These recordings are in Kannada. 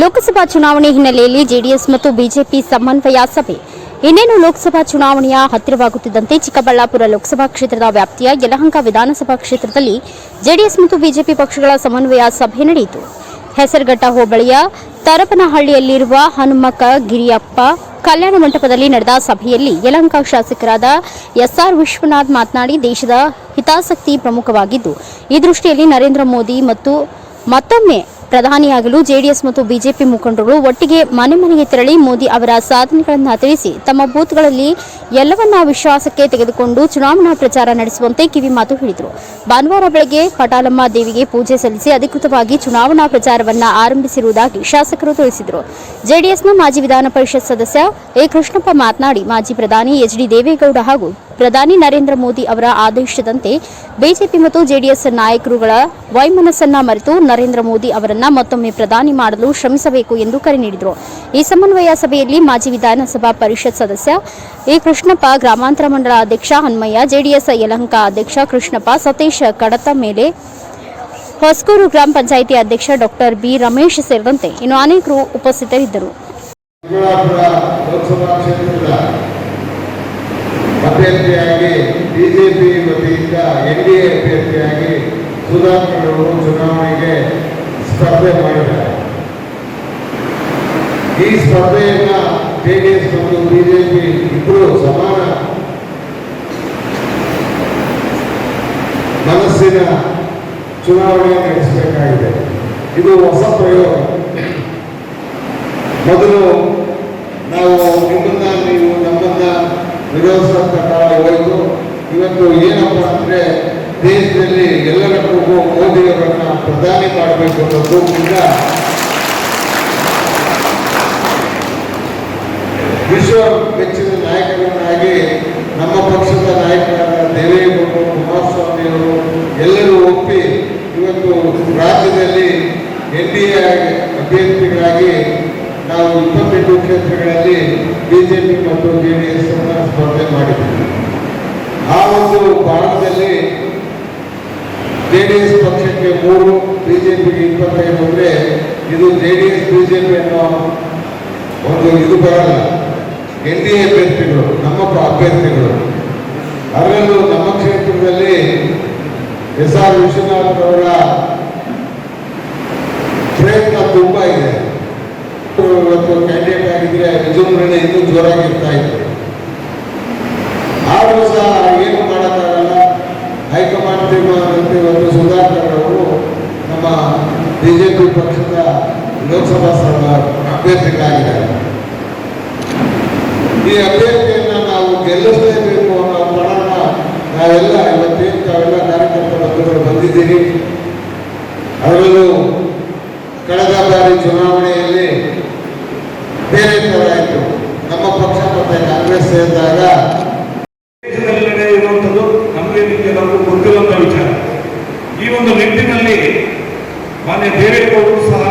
ಲೋಕಸಭಾ ಚುನಾವಣೆ ಹಿನ್ನೆಲೆಯಲ್ಲಿ ಜೆಡಿಎಸ್ ಮತ್ತು ಬಿಜೆಪಿ ಸಮನ್ವಯ ಸಭೆ. ಇನ್ನೇನು ಲೋಕಸಭಾ ಚುನಾವಣೆಯ ಹತ್ತಿರವಾಗುತ್ತಿದ್ದಂತೆ ಚಿಕ್ಕಬಳ್ಳಾಪುರ ಲೋಕಸಭಾ ಕ್ಷೇತ್ರದ ವ್ಯಾಪ್ತಿಯ ಯಲಹಂಕ ವಿಧಾನಸಭಾ ಕ್ಷೇತ್ರದಲ್ಲಿ ಜೆಡಿಎಸ್ ಮತ್ತು ಬಿಜೆಪಿ ಪಕ್ಷಗಳ ಸಮನ್ವಯ ಸಭೆ ನಡೆಯಿತು. ಹೆಸರುಘಟ್ಟ ಹೋಬಳಿಯ ತರಪನಹಳ್ಳಿಯಲ್ಲಿರುವ ಹನುಮಕ್ಕ ಗಿರಿಯಪ್ಪ ಕಲ್ಯಾಣ ಮಂಟಪದಲ್ಲಿ ನಡೆದ ಸಭೆಯಲ್ಲಿ ಯಲಹಂಕ ಶಾಸಕರಾದ ಎಸ್ಆರ್ ವಿಶ್ವನಾಥ್ ಮಾತನಾಡಿ, ದೇಶದ ಹಿತಾಸಕ್ತಿ ಪ್ರಮುಖವಾಗಿದ್ದು, ಈ ದೃಷ್ಟಿಯಲ್ಲಿ ನರೇಂದ್ರ ಮೋದಿ ಮತ್ತು ಮತ್ತೊಮ್ಮೆ ಪ್ರಧಾನಿಯಾಗಲು ಜೆಡಿಎಸ್ ಮತ್ತು ಬಿಜೆಪಿ ಮುಖಂಡರು ಒಟ್ಟಿಗೆ ಮನೆ ಮನೆಗೆ ತೆರಳಿ ಮೋದಿ ಅವರ ಸಾಧನೆಗಳನ್ನು ತಿಳಿಸಿ, ತಮ್ಮ ಬೂತ್ಗಳಲ್ಲಿ ಎಲ್ಲವನ್ನ ವಿಶ್ವಾಸಕ್ಕೆ ತೆಗೆದುಕೊಂಡು ಚುನಾವಣಾ ಪ್ರಚಾರ ನಡೆಸುವಂತೆ ಕಿವಿಮಾತು ಹೇಳಿದರು. ಭಾನುವಾರ ಬೆಳಗ್ಗೆ ಪಟಾಲಮ್ಮ ದೇವಿಗೆ ಪೂಜೆ ಸಲ್ಲಿಸಿ ಅಧಿಕೃತವಾಗಿ ಚುನಾವಣಾ ಪ್ರಚಾರವನ್ನ ಆರಂಭಿಸಿರುವುದಾಗಿ ಶಾಸಕರು ತಿಳಿಸಿದರು. ಜೆಡಿಎಸ್ನ ಮಾಜಿ ವಿಧಾನ ಪರಿಷತ್ ಸದಸ್ಯ ಎ ಕೃಷ್ಣಪ್ಪ ಮಾತನಾಡಿ, ಮಾಜಿ ಪ್ರಧಾನಿ ಎಚ್ ಡಿ ದೇವೇಗೌಡ ಹಾಗೂ ಪ್ರಧಾನಿ ನರೇಂದ್ರ ಮೋದಿ ಅವರ ಆದೇಶದಂತೆ ಬಿಜೆಪಿ ಮತ್ತು ಜೆಡಿಎಸ್ ನಾಯಕರುಗಳ ವೈಮನಸ್ಸನ್ನ ಮರೆತು ನರೇಂದ್ರ ಮೋದಿ ಅವರನ್ನ ಮತ್ತೊಮ್ಮೆ ಪ್ರಧಾನಿ ಮಾಡಲು ಶ್ರಮಿಸಬೇಕು ಎಂದು ಕರೆ ನೀಡಿದರು. ಈ ಸಮನ್ವಯ ಸಭೆಯಲ್ಲಿ ಮಾಜಿ ವಿಧಾನಸಭಾ ಪರಿಷತ್ ಸದಸ್ಯ ಎ. ಕೃಷ್ಣಪ್ಪ, ಗ್ರಾಮಾಂತರ ಮಂಡಲ ಅಧ್ಯಕ್ಷ ಹನ್ಮಯ್ಯ, ಜೆಡಿಎಸ್ ಯಲಹಂಕ ಅಧ್ಯಕ್ಷ ಕೃಷ್ಣಪ್ಪ, ಸತೀಶ್ ಕಡತ ಮೇಲೆ ಹೊಸಕೂರು ಗ್ರಾಮ ಪಂಚಾಯಿತಿ ಅಧ್ಯಕ್ಷ ಡಾಕ್ಟರ್ ಬಿ. ರಮೇಶ್ ಸೇರಿದಂತೆ ಇನ್ನು ಅನೇಕರು ಉಪಸ್ಥಿತರಿದ್ದರು. ಅಭ್ಯರ್ಥಿಯಾಗಿ ಬಿಜೆಪಿ ವತಿಯಿಂದ ಎನ್ ಡಿ ಎ ಅಭ್ಯರ್ಥಿಯಾಗಿ ಸುಧಾಕರ್ ಅವರು ಚುನಾವಣೆಗೆ ಸ್ಪರ್ಧೆ ಮಾಡಿದ್ದಾರೆ. ಈ ಸ್ಪರ್ಧೆಯನ್ನ ಜೆಡಿಎಸ್ ಮತ್ತು ಬಿಜೆಪಿ ಇಬ್ಬರು ಸಮಾನ ಮನಸ್ಸಿನ ಚುನಾವಣೆ ನಡೆಸಬೇಕಾಗಿದೆ. ಇದು ಹೊಸ ಪ್ರಯೋಗ. ಮೊದಲು ನಾವು ನಿಮ್ಮನ್ನ ನೀವು ನಮ್ಮನ್ನ ವಿರೋಧಿಸುವಂತ ಕಾಲ ಹೋಯಿತು ಇವತ್ತು ಏನಪ್ಪ ಅಂದ್ರೆ ದೇಶದಲ್ಲಿ ಎಲ್ಲರಿಗೂ ಮೋದಿಯವರನ್ನ ಪ್ರಧಾನಿ ಮಾಡಬೇಕು ಅನ್ನೋದು ಈಗ ವಿಶ್ವ ಮೆಚ್ಚಿನ ನಾಯಕರನ್ನಾಗಿ ನಮ್ಮ ಪಕ್ಷದ ನಾಯಕರಾದ ದೇವೇಗೌಡರು ಕುಮಾರಸ್ವಾಮಿ ಅವರು ಎಲ್ಲರೂ ಒಪ್ಪಿ ಇವತ್ತು ರಾಜ್ಯದಲ್ಲಿ ಎನ್ ಡಿ ಎ ಅಭ್ಯರ್ಥಿಗಳಾಗಿ ನಾವು ಇಪ್ಪತ್ತೆಂಟು ಕ್ಷೇತ್ರಗಳಲ್ಲಿ ಬಿಜೆಪಿ ಮತ್ತು ಜೆ ಡಿ ಎಸ್ ಸ್ಪರ್ಧೆ ಮಾಡಿದ್ದೀವಿ ಆ ಒಂದು ಭಾಗದಲ್ಲಿ ಜೆ ಡಿ ಎಸ್ ಪಕ್ಷಕ್ಕೆ ಮೂರು, ಬಿಜೆಪಿಗೆ ಇಪ್ಪತ್ತೈದು ಅಂದ್ರೆ ಇದು ಜೆ ಡಿ ಎಸ್ ಬಿಜೆಪಿ ಅನ್ನೋ ಒಂದು ಇದು ಬರಲ್ಲ. ಎನ್ ಡಿ ಎ ಅಭ್ಯರ್ಥಿಗಳು, ನಮ್ಮ ಅಭ್ಯರ್ಥಿಗಳು. ಅದರಲ್ಲೂ ನಮ್ಮ ಕ್ಷೇತ್ರದಲ್ಲಿ ಎಸ್ ಆರ್ ವಿಶ್ವನಾಥ್ ಅವರ ಪ್ರಯತ್ನ ತುಂಬ ಇದೆ. ಇವತ್ತು ಕ್ಯಾಂಡಿಡೇಟ್ ಆಗಿದ್ರೆ ವಿಜೃಂಭಣೆ ಇನ್ನೂ ಜೋರಾಗಿರ್ತಾ ಇತ್ತು. ಆದರೂ ಸಹ ಏನು ಮಾಡೋಕ್ಕಾಗಲ್ಲ. ಹೈಕಮಾಂಡ್ ತೀರ್ಮಾನದಂತೆ ಒಂದು ಸುಧಾಕರ್ ಅವರು ನಮ್ಮ ಬಿಜೆಪಿ ಪಕ್ಷದ ಲೋಕಸಭಾ ಸಭಾ ಅಭ್ಯರ್ಥಿಗಳಾಗಿದ್ದಾರೆ. ಈ ಅಭ್ಯರ್ಥಿಯನ್ನು ನಾವು ಗೆಲ್ಲಿಸಲೇಬೇಕು ಕಾಂಗ್ರೆಸ್ ಸೇರಿದಾಗ ನಡೆಯುವಂಥದ್ದು ನಮಗೆ ಗೊತ್ತಿರುವಂಥ ವಿಚಾರ. ಈ ಒಂದು ನಿಟ್ಟಿನಲ್ಲಿ ಮಾನ್ಯ ದೇವೇಗೌಡರು ಸಹ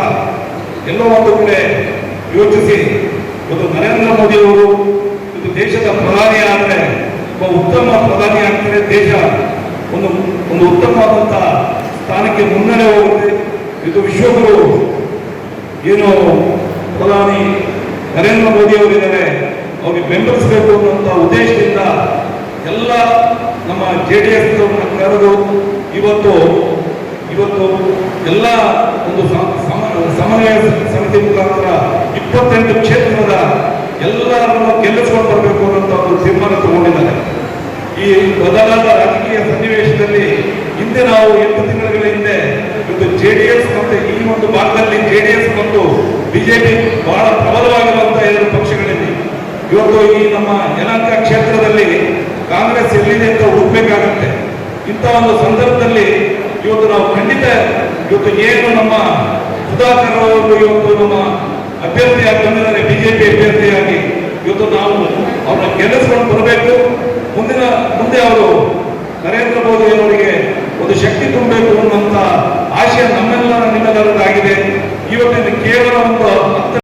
ಎಲ್ಲೋ ಒಂದು ಕಡೆ ಯೋಚಿಸಿ ಒಂದು ನರೇಂದ್ರ ಮೋದಿಯವರು ಇದು ದೇಶದ ಪ್ರಧಾನಿ ಆದರೆ ಒಬ್ಬ ಉತ್ತಮ ಪ್ರಧಾನಿ ಆಗ್ತಾರೆ ದೇಶ ಒಂದು ಒಂದು ಉತ್ತಮವಾದಂಥ ಸ್ಥಾನಕ್ಕೆ ಮುನ್ನಡೆ ಹೋಗುತ್ತೆ. ಇದು ವಿಶ್ವಗುರು, ಏನು ಪ್ರಧಾನಿ ನರೇಂದ್ರ ಮೋದಿ ಅವರಿದ್ದಾರೆ. ಅವ್ರಿಗೆ ಬೆಂಬಲಿಸಬೇಕು ಅನ್ನುವಂಥ ಉದ್ದೇಶದಿಂದ ಎಲ್ಲ ನಮ್ಮ ಜೆ ಡಿ ಎಸ್ ಕರೆದು ಇವತ್ತು ಇವತ್ತು ಎಲ್ಲ ಒಂದು ಸಮನ್ವಯ ಸಮಿತಿ ಮುಖಾಂತರ ಇಪ್ಪತ್ತೆಂಟು ಕ್ಷೇತ್ರದ ಎಲ್ಲರನ್ನು ಗೆಲ್ಲಿಸ್ಕೊಂಡು ಬರಬೇಕು ಅನ್ನೋಂಥ ಒಂದು ತೀರ್ಮಾನ ತಗೊಂಡಿದ್ದಾರೆ. ಈ ಬದಲಾದ ರಾಜಕೀಯ ಸನ್ನಿವೇಶದಲ್ಲಿ ಹಿಂದೆ ನಾವು ಎಂಟು ತಿಂಗಳ ಹಿಂದೆ ಇವತ್ತು ಜೆ ಡಿ ಎಸ್ ಮತ್ತೆ ಈ ಒಂದು ಭಾಗದಲ್ಲಿ ಜೆ ಡಿ ಎಸ್ ಮತ್ತು ಬಿಜೆಪಿ ಬಹಳ ಪ್ರಬಲವಾಗಿರುವಂತಹ ಎರಡು ಪಕ್ಷಗಳಿವೆ ಇವತ್ತು ಈ ನಮ್ಮ ಯಲಹಂಕ ಕ್ಷೇತ್ರದಲ್ಲಿ ಕಾಂಗ್ರೆಸ್ ಎಲ್ಲಿದೆ ಅಂತ ಹುಡುಕ್ಬೇಕಾಗತ್ತೆ. ಇಂಥ ಒಂದು ಸಂದರ್ಭದಲ್ಲಿ ಇವತ್ತು ನಾವು ಖಂಡಿತ ಇವತ್ತು ಏನು ನಮ್ಮ ಸುಧಾಕರ್ ಅವರು ಇವತ್ತು ನಮ್ಮ ಅಭ್ಯರ್ಥಿಯಾಗಿ ಬಂದಿದ್ದಾರೆ ಬಿಜೆಪಿ ಅಭ್ಯರ್ಥಿಯಾಗಿ ಇವತ್ತು ನಾವು ಅವ್ರನ್ನ ಗೆಲ್ಲಿಸ್ಕೊಂಡು ಬರಬೇಕು. ಮುಂದಿನ, ಮುಂದೆ ಅವರು ನರೇಂದ್ರ ಮೋದಿ ಅವರಿಗೆ ಒಂದು ಶಕ್ತಿ ತುಂಬಬೇಕು ಅನ್ನುವಂತ ಆಶಯ ನಮ್ಮೆಲ್ಲರ ನಿಮ್ಮೆಲ್ಲರದಾಗಿದೆ ಇವತ್ತಿನ ಕೇವಲ ಒಂದು